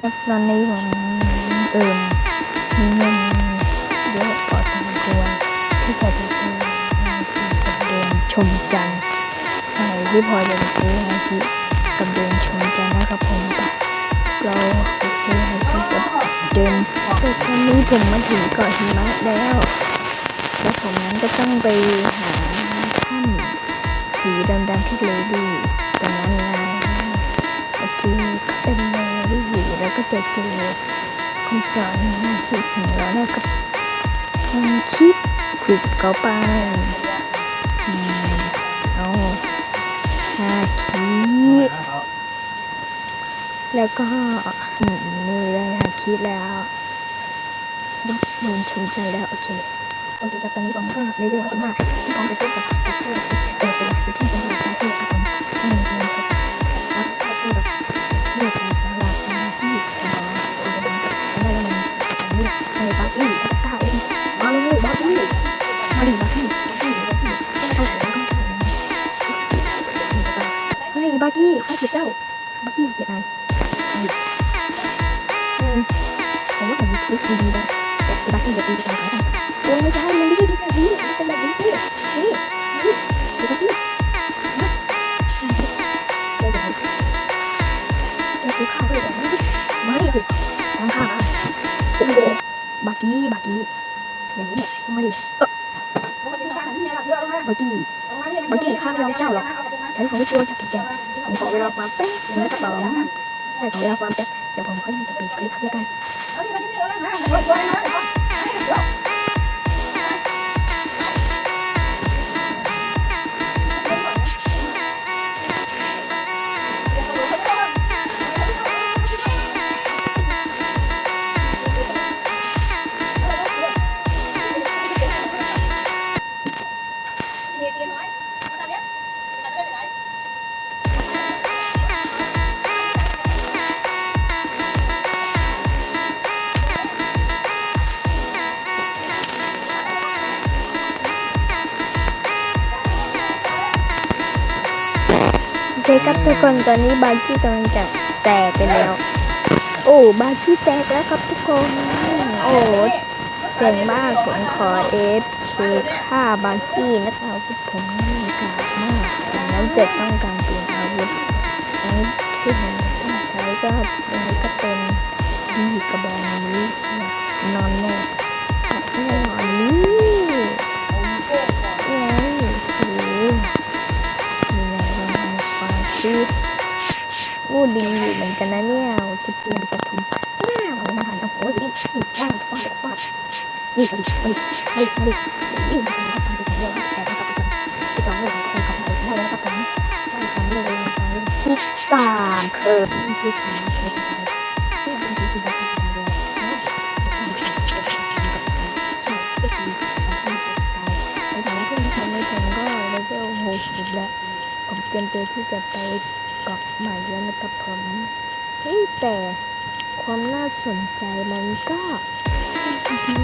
ตอนนี้ผมเอิ่มมีเงินเยอะพอสมควรที่จะไปซื้อฮาชิกับเดินชมจันทร์ใครที่พอจะไปซื้อฮาชิกับเดินชมจันทร์นะครับผมไปเราไปซื้อฮาชิกับเดินแต่ตอนนี้ผมมาถึงเกาะหิมะแล้วแล้วผมนั้นก็ต้องไปหาถ้ำสีดำๆที่เลดี้ตรงนั้นไง ที่อยู่แล้วก็จะเจอคำสอนหน้าชีวิตของเราแล้วก็ทำคลิปคลิปเขาไปอืมเอาห้าคลิแล้วก็นี่ได้ห้าคลิแล้วรถเดินชมใจแล้ว โอเคโอเคครับตอนนี้ผมก็ในเรื่องของว่าที่ผมไปซื้อกับเพื่อนเออเป็นที่เป็น บัฟฟี่เจ็ดอันผมว่าผมมีทริคดีๆนะแต่บัฟฟี่จะตีกันขายกันโอ้ไม่ใช่มันไม่ใช่ดีแบบนี้เป็นแบบนี้นี่นี่นี่ดี๋ยวเดี๋ยวไอ้คือข้าวเลยแบบนี้มาดิสิทางข้าวโอ้โหบากี้บากี้อย่างนี้แหละมาดิเออบากี้บากี้ข้าไม่ยอมเจ้าหรอก ฉันคงไม่ช่วยจับแก ผมขอเวลาความแป๊บเดี๋ยวนะครับผมใช่ขอเวลาความแป๊บเดี๋ยวผมค่อยจะปิดคลิปแล้วกัน เคครับทุกคนตอนนี้บากี้กำลังจะแตกไปแล้ว โอ้บากี้แตกแล้วครับทุกคนโอ้เจ๋งมากผมขอเอฟเคฆ่าบากี้นะครับผมนี่กาดมากดังนั้นจะต้องการเปลี่ยนอาวุธอันนี้ที่ผมต้องใช้ก็อันนี้ก็เป็นดีกระบองนี้นอนแน่ตัดแน่นอนนี่นี่ ความคิดอู้ดีเหมือนกันนะเนี่ยสกิลปฐุมว้าวนะคะโอ้โหนี่นี่ว้าวาดฟาดนี่มาดิมาดิมาดิมาดินี่าดิครับทำไปเยองแต่ถ้าเกคนที่สองเรื่องของคนขับไปได้แล้วครับผมได้สองเรื่องเลยสองเรื่องทุกตามเคยที่ทำใเตรียมตัวที่จะไปเกาะใหม่แล้วนะครับผมเฮ้ยแต่ความน่าสนใจมันก็ที่ถึง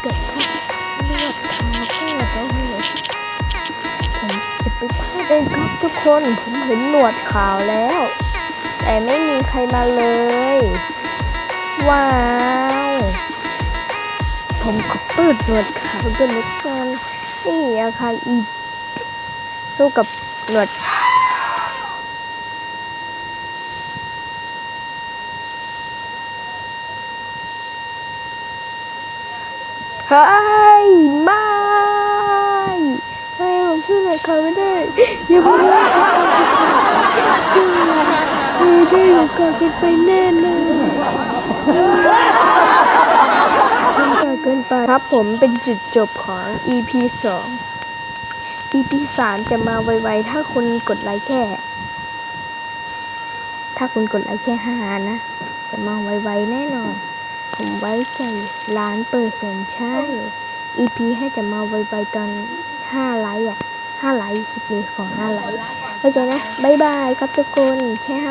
เกิดขึ้นเลือดคาแก้วแล้วเนี่ยผมจะไปพลาดเองครับทุกคนผมเห็นหนวดขาวแล้ว แต่ไม่มีใครมาเลย ว้าว ผมก็เปิดหนวดขาวกันแล้วกันนี่อาคารอี สู้กับหนวดเฮ้ยไม่ไม่ผมช่วยหน่อยเขาไม่ได้อย่าพูดช่วยใช่อยู่ก่อนกินไปแน่นอนก่อนเกินไปครับผมเป็นจุดจบของ EP 2 EP 3จะมาไวๆ ถ้าคุณกดไลค์แค่ ถ้าคุณกดไลค์แค่ห้านะ จะมาไวๆ แน่นอน ผมไว้ใจล้านเปอร์เซ็นต์ใช่ EP ให้จะมาไวๆ ตอนห้าไลค์อะห้าไลค์คลิปนี้ของห้าไลค์เข้าใจนะ บ๊ายบายครับทุกคนแค่ห้า